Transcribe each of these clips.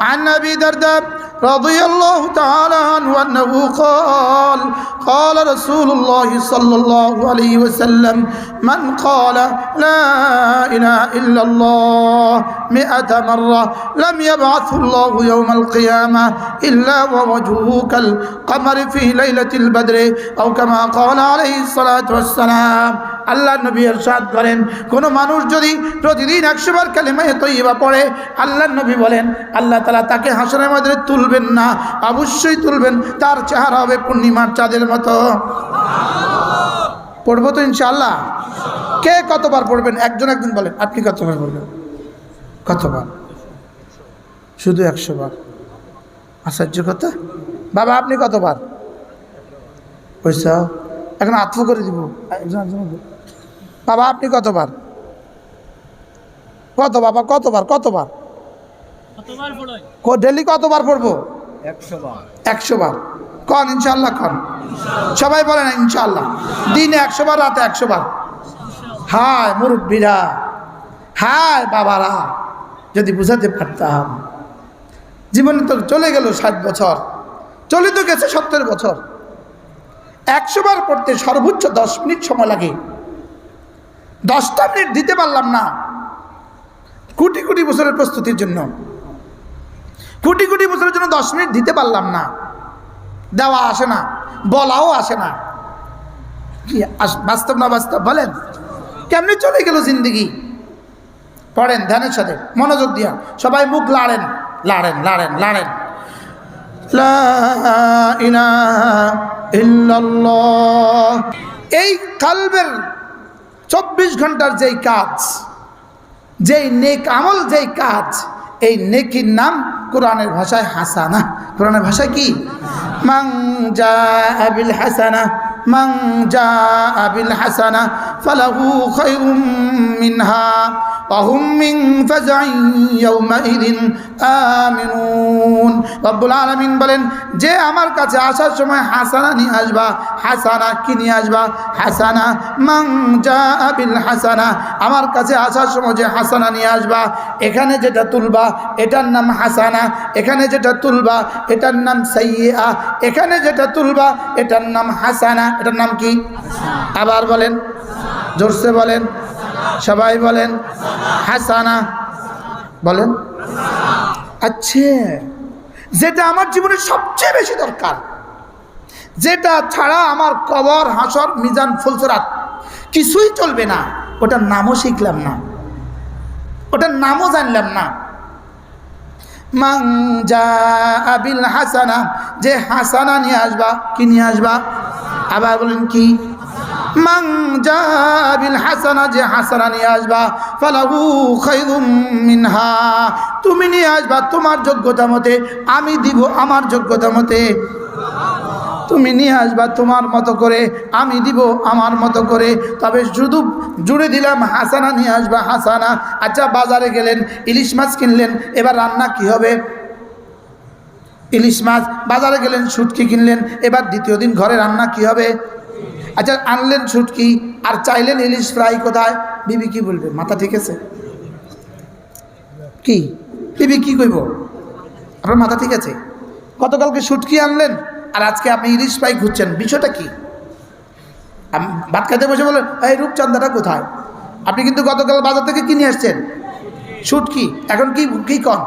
عن أبي درداء رضي الله تعالى عنه أنه قال قال رسول الله صلى الله عليه وسلم من قال لا إله إلا الله مئة مرة لم يبعث الله يوم القيامة إلا ووجهه كالقمر في ليلة البدر أو كما قال عليه الصلاة والسلام আল্লাহ নবী এরশাদ করেন কোনো মানুষ যদি প্রতিদিন একশো বার কালিমায় তৈবা পড়ে আল্লাহ নবী বলেন আল্লাহ তালা তাকে হাসনের মধ্যে তুলবেন না অবশ্যই তুলবেন। তার চেহারা হবে পূর্ণিমার চাঁদের মতো। পড়ব তো ইনশাল্লাহ কে কতবার পড়বেন? একজন একজন বলেন আপনি কতবার পড়বেন? কতবার? শুধু একশো বার আশ্চর্য কথা? বাবা আপনি কতবার? পয়সা? এখন আত্ম করে দিব। বাবা আপনি কতবার? কত বাবা কতবার কতবার? ডেলি কতবার পড়ব? একশো বার কন ইনশাল্লাহ কন। সবাই বলেন ইনশাল্লাহ দিনে একশো বার রাতে একশো বার হায় মুরব্বীরা হায় বাবারা যদি বুঝাতে পারতাম। জীবনে তো চলে গেল ষাট বছর। চলে তো গেছে সত্তর বছর। একশো বার পড়তে সর্বোচ্চ দশ মিনিট সময় লাগে। দশটা মিনিট দিতে পারলাম না। কোটি কোটি বছরের প্রস্তুতির জন্য। কোটি কোটি বছরের জন্য দশ মিনিট দিতে পারলাম না। দেওয়া আসে না, বলাও আসে না। কি বাস্তব না বাস্তব বলেন? কেমনি চলে গেল জিন্দগি? পড়েন ধ্যানের সাথে, মনোযোগ দিয়া। সবাই মুখ লাড়েন লাড়েন লাড়েন লাড়েন। এই কালবের চব্বিশ ঘণ্টার যেই কাজ, যেই নেক আমল, যেই কাজ, এই নেকির নাম কোরআনের ভাষায় হাসানা। কোরআনের ভাষায় কি? মাং যা আবিল হাসানা মাং যা আবিল হাসানা, ফালাহু খায়রুম মিনহা। وهم من فزع يومئذ آمنون রব্বুল আলামিন বলেন যে আমার কাছে আসার সময় হাসানা নিয়ে আসবা হাসানা কি নিয়ে আসবা হাসানা মাং যা বিল হাসানা আমার কাছে আসার সময় যে হাসানা নিয়ে আসবা এখানে যেটা তুলবা এটার নাম হাসানা এখানে যেটা তুলবা এটার নাম সাইয়া এখানে যেটা তুলবা এটার নাম হাসানা এটার নাম কি আবার বলেন জোরসে বলেন সবাই বলেন, হাসানা। বলেন আচ্ছা যেটা আমার জীবনে সবচেয়ে বেশি দরকার, যেটা ছাড়া আমার কবর, হাসর, মিজান, ফুলসরাত কিছুই চলবে না, ওটার নামও শিখলাম না, ওটার নামও জানলাম না। আবিল হাসানা, যে হাসানা নিয়ে আসবা, কি নিয়ে আসবা? আবার বলেন কি? হাসানা, যে হাসানা নিয়ে আসবা মিনহা। তুমি নিয়ে আসবা তোমার যোগ্যতা মতে, আমি দিব আমার যোগ্যতা মতে। তুমি নিয়ে আসবা তোমার মতো করে, আমি দিব আমার মতো করে। তবে শুধু জুড়ে দিলাম হাসানা, নিয়ে আসবা হাসানা। আচ্ছা বাজারে গেলেন, ইলিশ মাছ কিনলেন, এবার রান্না কি হবে? ইলিশ মাছ, বাজারে গেলেন শুটকি কিনলেন, এবার দ্বিতীয় দিন ঘরে রান্না কি হবে? আচ্ছা আনলেন শুটকি আর চাইলেন ইলিশ ফ্রাই কোথায়? বিবি কি বলবে? মাথা ঠিক আছে? কি? বিবি কি কইব? আপনার মাথা ঠিক আছে? গতকালকে শুটকি আনলেন? আর আজকে আপনি ইলিশ ফ্রাই খুঁজছেন, বিষয়টা কি? ভাত খাইতে বসে বলেন এই রূপচান্দাটা কোথায়? আপনি কিন্তু গতকাল বাজার থেকে কিনে আসছেন। শুটকি এখন কি কি কন?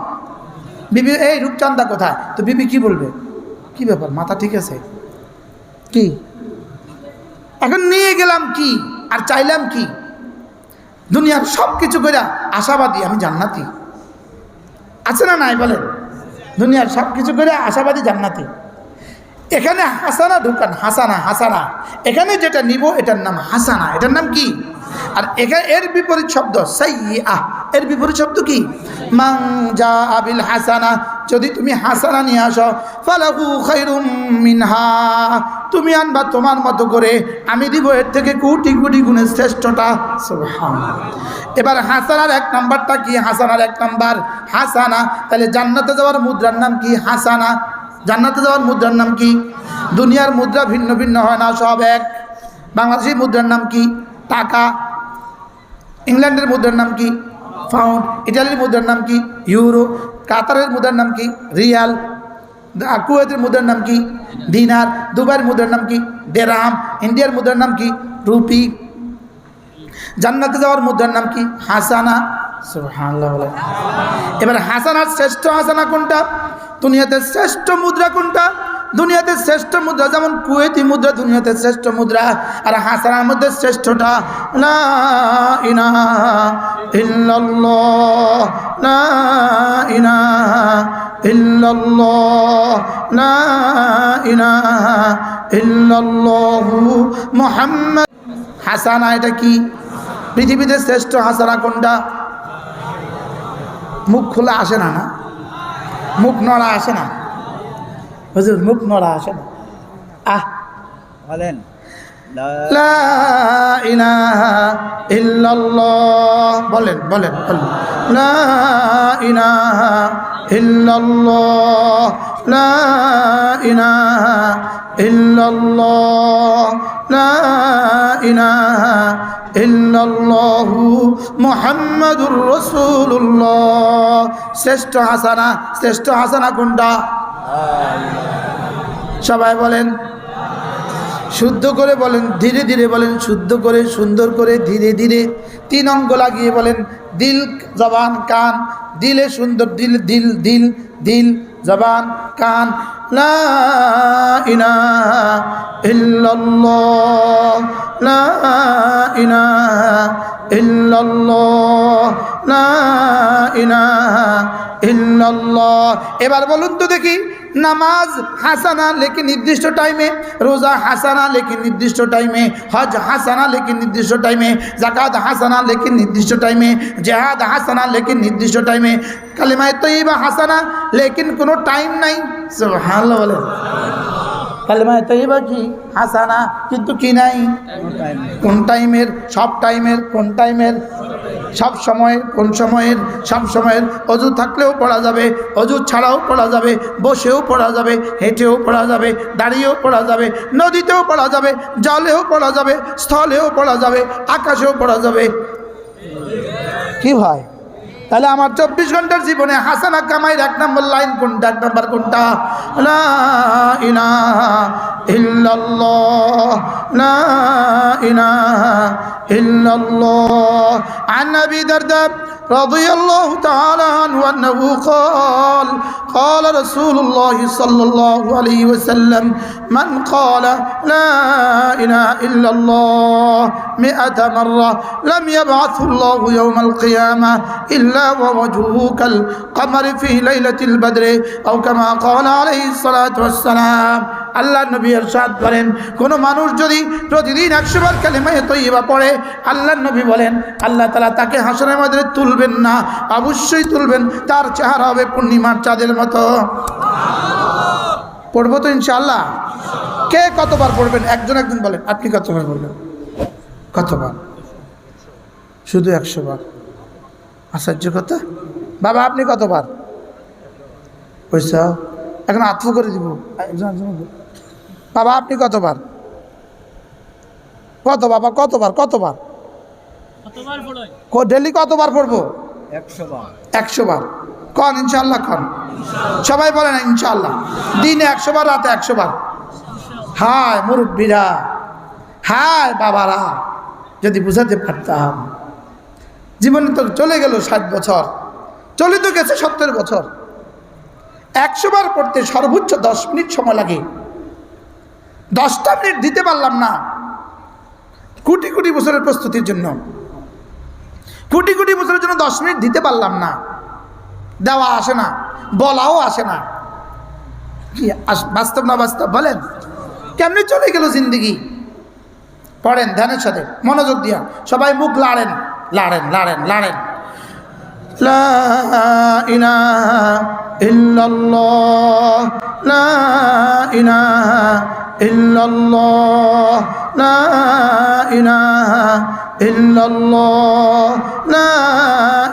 বিবি, এই রূপচান্দা কোথায়? তো বিবি কি বলবে? কি ব্যাপার? মাথা ঠিক আছে? কি? এখন নিয়ে গেলাম কি? আর চাইলাম কি? দুনিয়ার সব কিছু করে আশাবাদী, আমি জান্নাতি। আছে না নাই বলেন? দুনিয়ার সব কিছু করে আশাবাদী, জান্নাতি। এখানে হাসানা ঢুকান, হাসানা হাসানা। এখানে যেটা নিব, এটার নাম হাসানা। এটার নাম কি? আর এখানে এর বিপরীত শব্দ সাইয়া এর বিপরীত শব্দ কি? মাং যা আবিল হাসানা যদি তুমি হাসানা নিয়ে আসো, ফালাহু খাইরুম মিনহা। তুমি আনবা তোমার মতো করে, আমি দিব এর থেকে কোটি কোটি গুণের শ্রেষ্ঠটা। এবার হাসানার এক নাম্বারটা কি? হাসানার এক নাম্বার, হাসানা। তাহলে জান্নাতে যাওয়ার মুদ্রার নাম কি? হাসানা। জান্নাতে যাওয়ার মুদ্রার নাম কি? দুনিয়ার মুদ্রা ভিন্ন ভিন্ন হয় না, সব এক। বাংলাদেশি মুদ্রার নাম কি? টাকা। ইংল্যান্ডের মুদ্রার নাম কি? পাউন্ড। ইটালির মুদ্রার নাম কি? ইউরো। কাতারের মুদ্রার নাম কি? রিয়াল কুয়েতের মুদ্রার নাম কি? দিনার, দুবাইয়ের মুদ্রার নাম কি? ডেরাম ইন্ডিয়ার মুদ্রার নাম কি? রুপি। জান্নাতে যাওয়ার মুদ্রার নাম কি? হাসানা। এবার হাসানার শ্রেষ্ঠ হাসানা কোনটা? দুনিয়াতে শ্রেষ্ঠ মুদ্রা কোনটা? দুনিয়াতে শ্রেষ্ঠ মুদ্রা, যেমন কুয়েতি মুদ্রা দুনিয়াতে শ্রেষ্ঠ মুদ্রা, আর হাসানার মধ্যে শ্রেষ্ঠটা, লা ইলাহা ইল্লাল্লাহ, লা ইলাহা ইল্লাল্লাহ, লা ইলাহা ইল্লাল্লাহু মুহাম্মদ। হাসানা এটা কি? পৃথিবীতে শ্রেষ্ঠ হাসানা কোনটা? মুখ খোলা আসে না না? মুখ নড়া আসে না? হুজুর মুখ নড়া আসে না। আহ। বলেন বলেন বলেন বলেন। লা ইলাহা ইল্লাল্লাহ। লা ইলাহা ইল্লাল্লাহ। লা ইলাহা ইল্লাল্লাহু মুহাম্মাদুর রাসূলুল্লাহ। শ্রেষ্ঠ হাসানা শ্রেষ্ঠ হাসানা কোনটা? সবাই বলেন। শুদ্ধ করে বলেন, ধীরে ধীরে বলেন, শুদ্ধ করে, সুন্দর করে, ধীরে ধীরে। তিন অঙ্গ লাগিয়ে বলেন, দিল, জবান, কান। দিলে সুন্দর, দিল দিল দিল দিল, জবান, কান। লা এবার বলুন তো দেখি, নামাজ হাসানা লেখে নির্দিষ্ট টাইমে, রোজা হাসানা লেখে নির্দিষ্ট টাইমে, হজ হাসানা লেখে নির্দিষ্ট টাইমে জাকাত হাসানা লেখে নির্দিষ্ট টাইমে, জেহাদ হাসানা লেখে নির্দিষ্ট টাইমে। কালিমায় তৈবা হাসানা লেকিন কোনো টাইম নাই। ভালো বলে কালিমায় তৈবা কি? হাসানা। কিন্তু কি নাই? কোন টাইমের? সব টাইমের? কোন টাইমের? সব সময়ের? কোন সময়ের? সব সময়ের? অজু থাকলেও পড়া যাবে। অজু ছাড়াও পড়া যাবে। বসেও পড়া যাবে। হেঁটেও পড়া যাবে। দাঁড়িয়েও পড়া যাবে। নদীতেও পড়া যাবে। জলেও পড়া যাবে। স্থলেও পড়া যাবে। আকাশেও পড়া যাবে। কি ভাই? তাহলে আমার চব্বিশ ঘন্টার জীবনে হাসানা কামাইয়ের এক নম্বর লাইন কোনটা এক নম্বর কোনটা লা ইলাহা ইল্লাল্লাহ লা ইলাহা ইল্লাল্লাহ عن ابي درداء رضي الله تعالى عنه انه قال قال رسول الله صلى الله عليه وسلم من قال لا اله الا الله مئة مره لم يبعث الله يوم القيامه الا ووجهه كالقمر في ليله البدر او كما قال عليه الصلاه والسلام আল্লাহ নবী এরশাদ করেন কোন মানুষ যদি প্রতিদিন একশো বার কালিমায়ে তৈবা পড়ে আল্লাহ নবী বলেন আল্লাহ তালা তাকে হাসনের মধ্যে তুলবেন না অবশ্যই তুলবেন তার চেহারা হবে পূর্ণিমার চাঁদের মতো পড়বো তো ইনশাআল্লাহ কে কতবার পড়বেন একজন একজন বলেন আপনি কতবার পড়বেন কতবার শুধু একশো বার আশ্চর্য কথা। বাবা আপনি কতবার? পয়সা এখন আত্ম করে দিব। বাবা আপনি কতবার? কত বাবা কতবার কতবার? ডেলি কতবার পড়ব? একশো বার কন ইনশাল্লাহ কন। সবাই বলে না ইনশাল্লাহ দিনে একশো বার রাতে একশো বার হায় মুরব্বীরা। হায় বাবারা। যদি বুঝাতে পারতাম। জীবনে তো চলে গেল ষাট বছর। চলে তো গেছে সত্তর বছর। একশো বার পড়তে সর্বোচ্চ দশ মিনিট সময় লাগে। দশটা মিনিট দিতে পারলাম না। কোটি কোটি বছরের প্রস্তুতির জন্য। কোটি কোটি বছরের জন্য দশ মিনিট দিতে পারলাম না। দেওয়া আসে না, বলাও আসে না। কি বাস্তব না বাস্তব বলেন? কেমনি চলে গেল জিন্দিগি? পড়েন ধ্যানের সাথে, মনোযোগ দিয়া। সবাই মুখ লাড়েন। লাড়েন লাড়েন লাড়েন لا إله إلا الله لا إله إلا الله لا إله إلا الله لا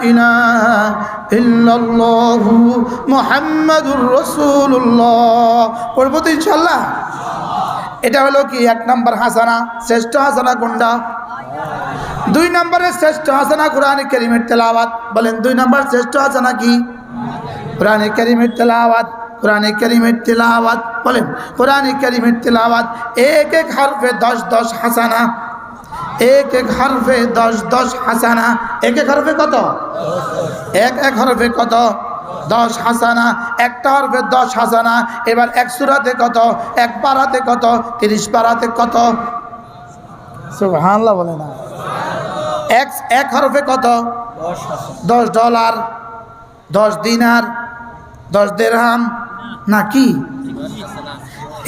إله إلا الله محمد رسول الله পড়বো তো ইনশাল্লাহ এটা হলো কি এক নম্বর হাসানা শ্রেষ্ঠ হাসানা কোনটা দুই নম্বরে শ্রেষ্ঠ হাসানা কোরআন করিমের তেলাওয়াত। বলেন, দুই নম্বর শ্রেষ্ঠ হাসানা কি? কোরআনে কারিমের তেলাওয়াত, কোরআনে কারিমের তেলাওয়াত। বলেন, কোরআনে কারিমের তেলাওয়াত, এক এক হরফে দশ দশ হাসানা। এক এক হরফে দশ দশ হাসানা। এক এক হরফে কত? এক এক হরফে কত? দশ হাসানা। একটা হরফে দশ হাসানা। এবার এক সুরাতে কত? এক পারাতে কত? তিরিশ পারাতে কত? সুবহানাল্লাহ বলে না। এক এক হরফে কত? দশ ডলার, দশ দিনার, দশ দেড়হাম না কি?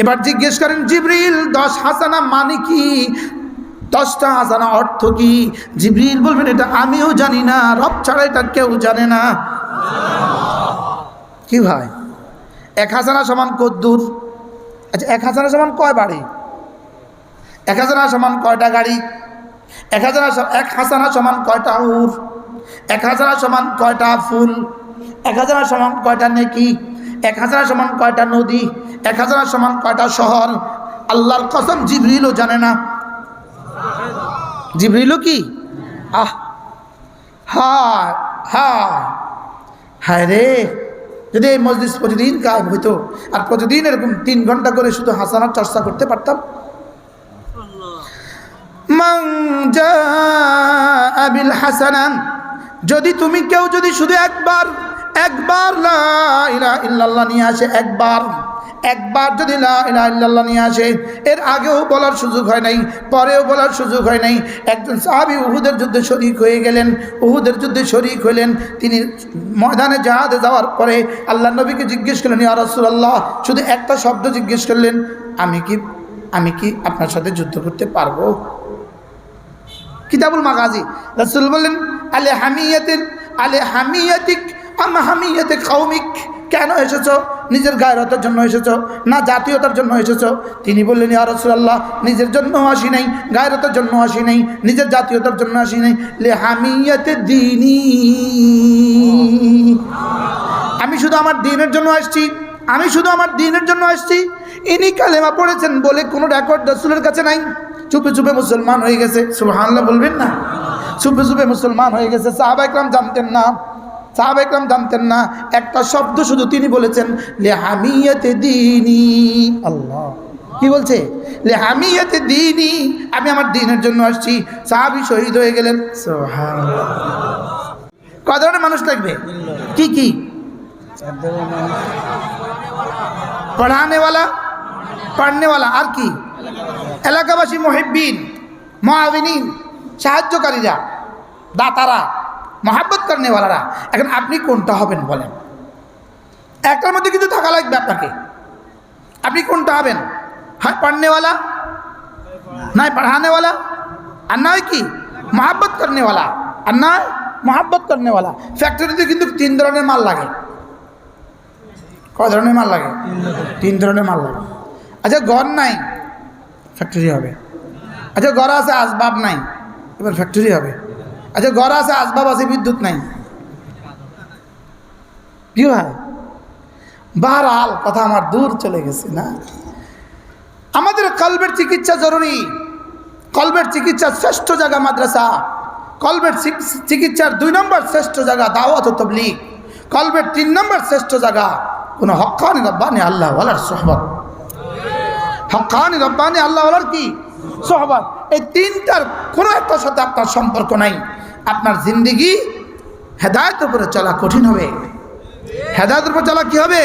এবার জিজ্ঞেস করেন, জিবরিল, দশ হাসানা মানে কি? দশটা হাসানা অর্থ কি? জিবরিল বলবেন, এটা আমিও জানি না, রব ছাড়া এটা কেউ জানে না। কি ভাই? এক হাসানা সমান কদ্দুর। আচ্ছা এক হাসানা সমান কয় বাড়ি? এক হাজার সমান কয়টা গাড়ি? এক হাজার এক হাসানা সমান কয়টা উর এক হাজানা সমান কয়টা ফুল? এক হাজানা সমান কয়টা নেকি? এক হাজানা সমান কয়টা নদী? এক হাজানা সমান কয়টা শহর? আল্লাহর কসম জিবরিলও জানে না। জিবরিলও কি? আহ! হায় হায়! হায় রে! যদি এই মসজিদ প্রতিদিন কায়েম হইতো, আর প্রতিদিন এরকম তিন ঘণ্টা করে শুধু হাসানার চর্চা করতে পারতাম মান জাআ বিল হাসানান, যদি তুমি কেউ যদি শুধু একবার একবার ইল্লাল্লাহ নিয়ে আসে, একবার একবার যদি ইল্লাল্লাহ নিয়ে আসে, এর আগেও বলার সুযোগ হয় নাই, পরেও বলার সুযোগ হয় নাই। একজন সাহাবী উহুদের যুদ্ধে শরিক হয়ে গেলেন, উহুদের যুদ্ধে শরিক হলেন, তিনি ময়দানে জাহাজে যাওয়ার পরে আল্লাহ নবীকে জিজ্ঞেস করলেন, ইয়া রাসূলুল্লাহ, শুধু একটা শব্দ জিজ্ঞেস করলেন, আমি কি আমি কি আপনার সাথে যুদ্ধ করতে পারব? কিতাবুল মাগাজি। রাসূল বললেন, আলে হামিয়াতিন, আলে হামিয়াতিক, আম হামিয়াতে কৌমিক কেন এসেছ? নিজের গায়রতার জন্য এসেছ? না জাতীয়তার জন্য এসেছ? তিনি বললেন, ইয়া রাসূলুল্লাহ, নিজের জন্য আসি নাই গায়রতার জন্য আসি নাই, নিজের জাতীয়তার জন্য আসি নাই। লে হামিয়াতে দিনী। আমি শুধু আমার দিনের জন্য আসছি, আমি শুধু আমার দিনের জন্য আসছি। ইনি কালেমা পড়েছেন বলে কোনো রেকর্ড রসুলের কাছে নাই। চুপে চুপে মুসলমান হয়ে গেছে। সুবহানাল্লাহ বলবেন না। চুপে চুপে মুসলমান হয়ে গেছে। সাহাবা ইকরাম জানতেন না। সাহাবা ইকরাম জানতেন না। একটা শব্দ শুধু তিনি বলেছেন লে হামিয়াতে দিনী। আল্লাহ। কি বলছে? লে হামিয়াতে দিনী। আমি আমার দিনের জন্য আসছি। সাহাবি শহীদ হয়ে গেলেন। কয় ধরনের মানুষ লাগবে? কি কি? এক পান্নেওয়ালা আর কি? এলাকাবাসী মহিব্বিন মহাবিনী সাহায্যকারীরা, দাতারা, মহাব্বত করেনেওয়ালারা, এখন আপনি কোনটা হবেন বলেন। একটার মধ্যে কিন্তু থাকা লাগবে আপনাকে। আপনি কোনটা হবেন? হয় পান্নেওয়ালা নয় পড়ানেওয়ালা আর নয় কি? মহাব্বত করেনেওয়ালা। আর নয় মহাব্বত করেনেওয়ালা। ফ্যাক্টরিতে কিন্তু তিন ধরনের মাল লাগে। কয় ধরনের মাল লাগে? তিন ধরনের মাল লাগে। আচ্ছা ঘর নাই। ফ্যাক্টরি হবে। আচ্ছা ঘর আছে, আসবাব নাই। এবার ফ্যাক্টরি হবে। আচ্ছা ঘর আছে, আসবাব আছে, বিদ্যুৎ নাই। কি হয় বাহারাল, কথা আমার দূর চলে গেছে, না? আমাদের কলবের চিকিৎসা জরুরি। কলবের চিকিৎসা শ্রেষ্ঠ জায়গা মাদ্রাসা। কলবের চিকিৎসার দুই নম্বর শ্রেষ্ঠ জায়গা দাওয়াত তবলিগ। কলবের তিন নম্বর শ্রেষ্ঠ জায়গা কোনো হক্কানি রব্বানি, আল্লাহ ওয়ালার সোহবত। হক্কানি রব্বানি আল্লাহ ওয়ালার কি? সোহবত এই তিনটার কোনো একটার সাথে আপনার সম্পর্ক নাই। আপনার জিন্দিগি হেদায়তের উপরে চলা কঠিন হবে। হেদায়তের উপর চলা কি হবে?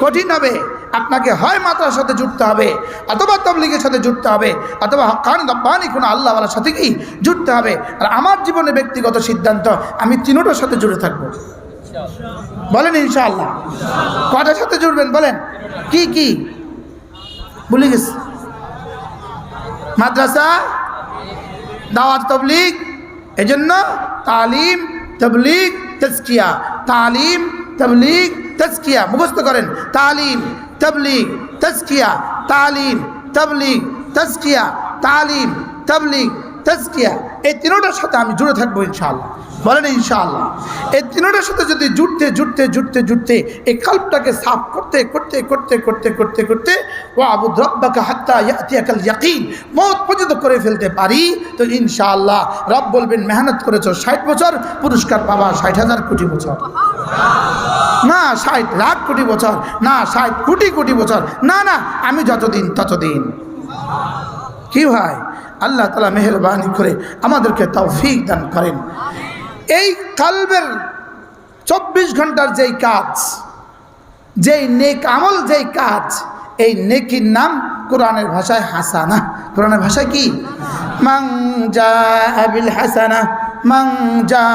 কঠিন হবে। আপনাকে হয় মাত্রার সাথে জুটতে হবে, অথবা তবলিগের সাথে জুটতে হবে, অথবা হকান রব্বানি কোনো আল্লাহওয়ালার সাথে কি জুটতে হবে। আর আমার জীবনে ব্যক্তিগত সিদ্ধান্ত, আমি তিনোটার সাথে জুড়ে থাকব। বলেন ইনশাআল্লাহ। কটার সাথে জুড়বেন? বলেন। কি কি? ভুলে গেছি। মাদ্রাসা, দাওয়াত তবলিগ, এজন্য তালিম, তবলিগ, তজকিয়া। তালিম, তবলিগ, তজকিয়া। মুখস্থ করেন। তালিম, তবলিগ, তজকিয়া। তালিম, তবলিগ, তজকিয়া। তালিম, তবলিগ তজকিয়া, এই তিনোটার সাথে আমি জুড়ে থাকব ইনশাআল্লাহ। বলেন ইনশাআল্লাহ। এই তিনোটার সাথে যদি জুড়তে জুড়তে জুড়তে জুড়তে এই কাল্পটাকে সাফ করতে করতে করতে করতে করতে করতে ও আবু রব্বাকে হাত্তা ইয়াতিয়াকাল ইয়াকিন, মত পর্যন্ত করে ফেলতে পারি, তো ইনশাআল্লাহ রব বলবেন, মেহনত করেছ, ষাট বছর, পুরস্কার পাবা, ষাট হাজার কোটি বছর। না, ষাট লাখ কোটি বছর, না, ষাট কোটি কোটি বছর, না না, আমি যতদিন, ততদিন। কি ভাই? আল্লাহ তালা মেহরবানি করে আমাদেরকে তৌফিক দান করেন। এই কালবের চব্বিশ ঘণ্টার যেই কাজ, যেই নেক আমল, যেই কাজ, এই নেকির নাম কোরআনের ভাষায় হাসানা। কোরআনের ভাষায় কি? মাং জা আবিল হাসানা মাং জা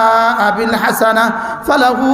আবিল হাসানা, ফালাহু